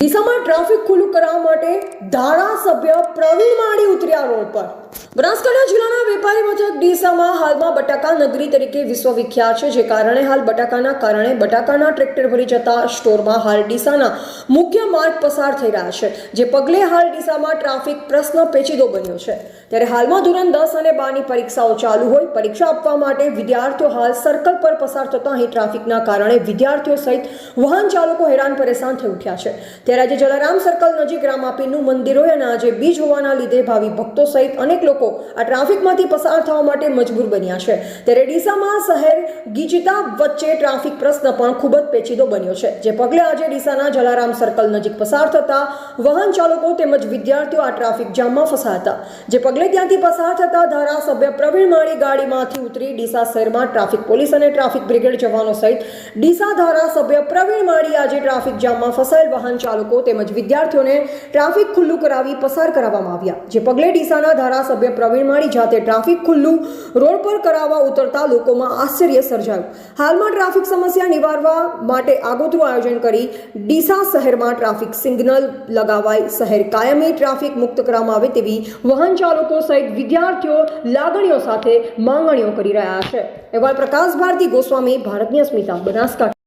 ડીસામાં traffic ખુલ્લું કરવા માટે ધારાસભ્ય પ્રવીણ માળી ઉતર્યા રોડ પર. બનાસકાંઠા જિલ્લાના વેપારી મથક ડીસામાં હાલમાં બટાકા નગરી તરીકે વિશ્વવિખ્યાત છે, જે કારણે હાલ બટાકાના કારણે બટાકાના ટ્રેક્ટર ભરી જતા સ્ટોરમાં હાલ ડીસાના મુખ્ય માર્ગ પસાર થઈ રહ્યા છે, જે પગલે હાલ ડીસામાં ટ્રાફિક પ્રશ્ન પેચીદો બન્યો છે. ત્યારે હાલમાં ધોરણ દસ અને બારની પરીક્ષાઓ ચાલુ હોય, પરીક્ષા આપવા માટે વિદ્યાર્થીઓ હાલ સર્કલ પર પસાર થતા અહીં ટ્રાફિકના કારણે વિદ્યાર્થીઓ સહિત વાહન ચાલકો હેરાન પરેશાન થઈ ઉઠ્યા છે. ત્યારે આજે જલારામ સર્કલ નજીક રામાપીનું મંદિર હોય અને આજે બીજ હોવાના લીધે ભાવિ ભક્તો સહિત અનેક લોકો આ ટ્રાફિકમાંથી પસાર થવા માટે મજબૂર બન્યા છે. ત્યારે ડીસામાં શહેર ગીચતા વચ્ચે ટ્રાફિક પ્રશ્ન પણ ખૂબ જ પેચીદો બન્યો છે. જે પગલે આજે ડીસાના જલારામ સર્કલ નજીક પસાર થતા વાહન ચાલકો તેમજ વિદ્યાર્થીઓ આ ટ્રાફિક જામમાં ફસાયા જે પગલે ત્યાંથી પસાર થતા ધારાસભ્ય પ્રવીણ માળી ગાડીમાંથી ઉતરી ડીસા શહેરમાં ટ્રાફિક પોલીસ અને ટ્રાફિક બ્રિગેડ જવાનો સહિત ડીસા ધારાસભ્ય પ્રવીણ માળી આજે ટ્રાફિક જામમાં ફસાયેલ વાહન ચાલકો તેમજ વિદ્યાર્થીઓને ટ્રાફિક ખુલ્લું કરાવી પસાર કરાવવામાં આવ્યા. જે પગલે ડીસાના ધારાસભ્ય પ્રવીણ માળી જાતે ટ્રાફિક ખુલ્લું રોડ પર કરાવવા ઉતરતા લોકોમાં આશ્ચર્ય સર્જાયું. હાલમાં ટ્રાફિક સમસ્યા નિવારવા માટે આગોતરું આયોજન કરી ડીસા શહેરમાં ટ્રાફિક સિગ્નલ લગાવાય. શહેર કાયમી ટ્રાફિક મુક્ત કરવામાં આવે તેવી વાહન ચાલકો સહિત વિદ્યાર્થીઓ લાગણીઓ સાથે માંગણીઓ કરી રહ્યા છે. એવા પ્રકાશ ભારતી, ગોસ્વામી ભારતની અસ્મિતા બનાસકાંઠા.